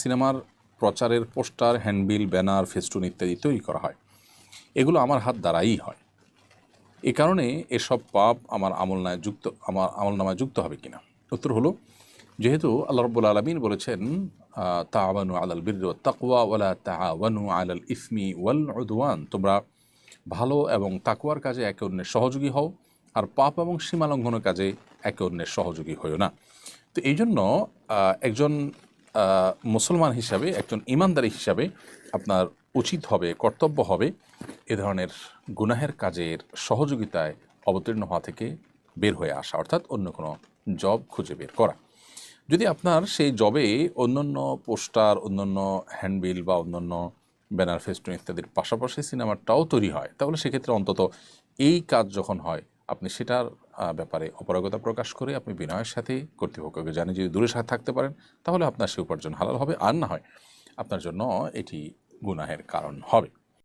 সিনেমার প্রচারের poster, handbill, banner, festoon ইত্যাদি তৈরি করা হয়। এগুলো আমার হাত দ্বারাই হয়। এ কারণে এসব পাপ আমার আমলনায় যুক্ত, আমার আমলনামায় যুক্ত হবে কিনা? উত্তর হলো, যেহেতু আল্লাহ রব্বুল আলমিন বলেছেন তাওয়ানু আলাল বীর তাকওয়া ওয়ালা তাওয়ানু আলাল ইসমি ওয়াল উদওয়ান। তোমরা ভালো এবং তাকুয়ার কাজে একে অন্যের সহযোগী হও, আর পাপ এবং সীমালঙ্ঘনের কাজে একে অন্যের সহযোগী হও না। তো এই জন্য একজন মুসলমান হিসাবে, একজন ইমানদারি হিসাবে আপনার উচিত হবে, কর্তব্য হবে এ ধরনের গুনাহের কাজের সহযোগিতায় অবতীর্ণ হওয়া থেকে বের হয়ে আসা, অর্থাৎ অন্য কোনো জব খুঁজে বের করা। যদি আপনার সেই জবে অন্যান্য পোস্টার, অন্যান্য হ্যান্ডবিল বা অন্যান্য ব্যানার ফেস্টুন ইত্যাদির পাশাপাশি সিনেমাটাও তৈরি হয়, তাহলে সেক্ষেত্রে অন্তত এই কাজ যখন হয় আপনি সেটার ব্যাপারে অপারগতা প্রকাশ করে আপনি বিনয়ের সাথে কর্তৃপক্ষকে জানে যদি দূরে সাথে থাকতে পারেন, তাহলে আপনার সে উপার্জন হালাল হবে। আর না হয় আপনার জন্য এটি গুনাহের কারণ হবে।